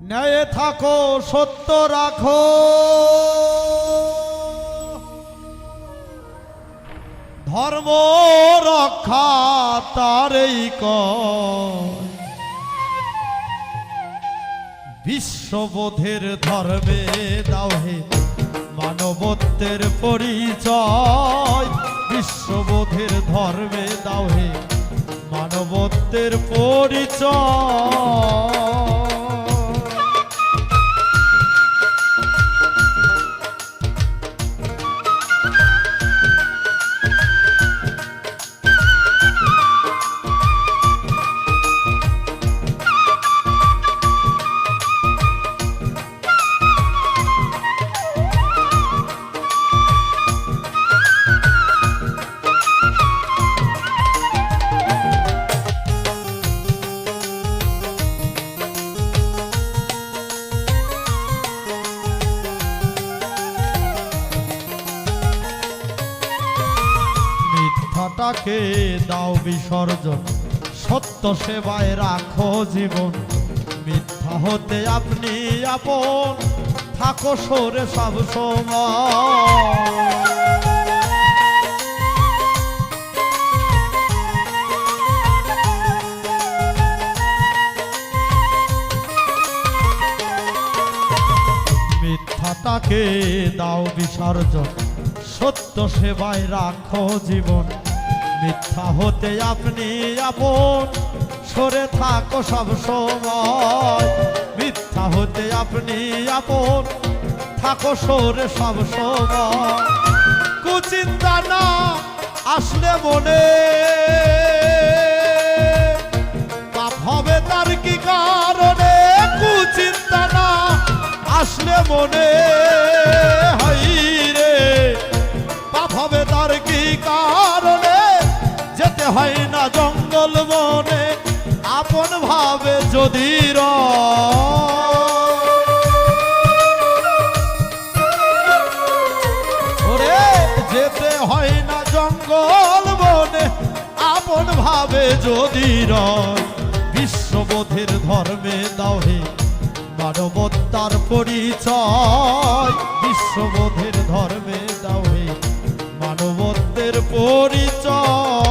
ন্যায়ে থাকো, সত্য রাখো। ধর্ম রক্ষা তারই কয়। বিশ্ববোধের ধর্মে দাও হে মানবত্বের পরিচয়। বিশ্ববোধের ধর্মে দাও হে মানবত্বের পরিচয়। মিথ্যাটাকে দাও বিসর্জন। সত্য সেবায় রাখো জীবন। মিথ্যা হতে আপনি আপন। থাকো সরে সব সময়। মিথ্যাটাকে দাও বিসর্জন। সত্য সেবায় রাখো জীবন। মিথ্যা হতে আপনি আপন। সরে থাকো সব সময়। মিথ্যা হতে আপনি আপন। থাকো, সরে সব সময়। কুচিন্তা না আসলে মনে। পাপ হবে তার কি কারণে? কুচিন্তা না আসলে মনে। যদি। ওরে যেতে হয় না জঙ্গল বনে, আপন ভাবে যদি বিশ্ববোধের ধর্মে দাও হে মানবতার পরিচয়, বিশ্ববোধের ধর্মে দাও হে মানবত্বের পরিচয়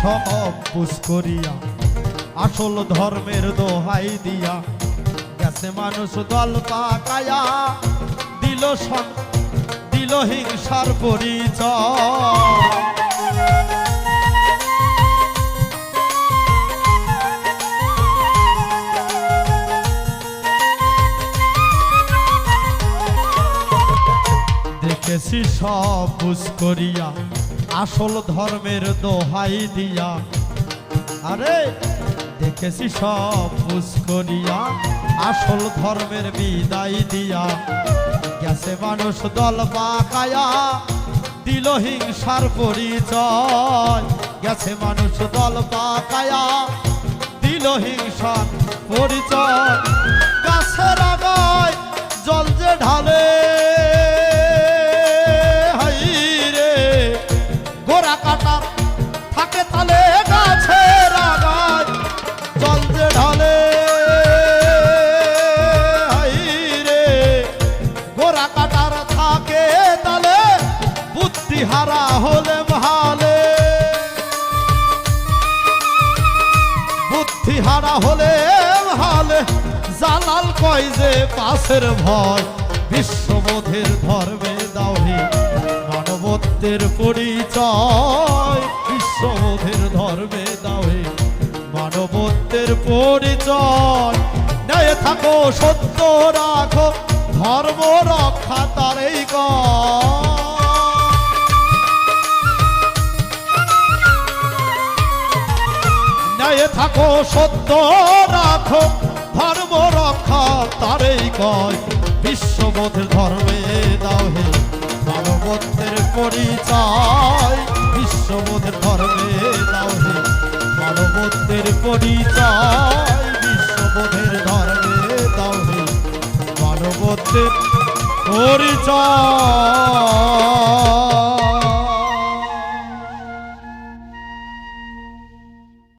সব পুষ করিয়া, আসল ধর্মের দোহাই দিয়া। গেছে মানুষ দল পাকায়া, দিল দিল হিংসার পরিচয়। দেখেছি সব বুঝ করিয়া আসল ধর্মের দোহাই দিয়া। আরে, দেখেছি সব বুঝ করিয়া আসল ধর্মের বিদায় দিয়া। গেছে মানুষ দল পাকায়া দিল হিংসার পরিচয়। গেছে মানুষ দল পাকায়া দিল হিংসার পরিচয়। হারা হলে ভালে। বুদ্ধি হারা হলে ভালে। জালাল কয় যে পাশের ভয়, বিশ্ববোধের ধর্মে দাওহি, মানবত্বের পরিচয়, বিশ্ববোধের ধর্মে দাওহি, মানবত্বের পরিচয়। ন্যায় থাকো, সত্য রাখো, ধর্ম রক্ষা তারেই কর। ন্যায় থাকো, সত্য রাখো, ধর্ম রক্ষা তারেই কয়। বিশ্ববোধের ধর্মে দাও হে মানবত্বের পরিচয়। বিশ্ববোধের ধর্মে দাও হে মানবত্বের পরিচয়। বিশ্ববোধের ধর্মে দাও হে মানবত্বের পরিচয়।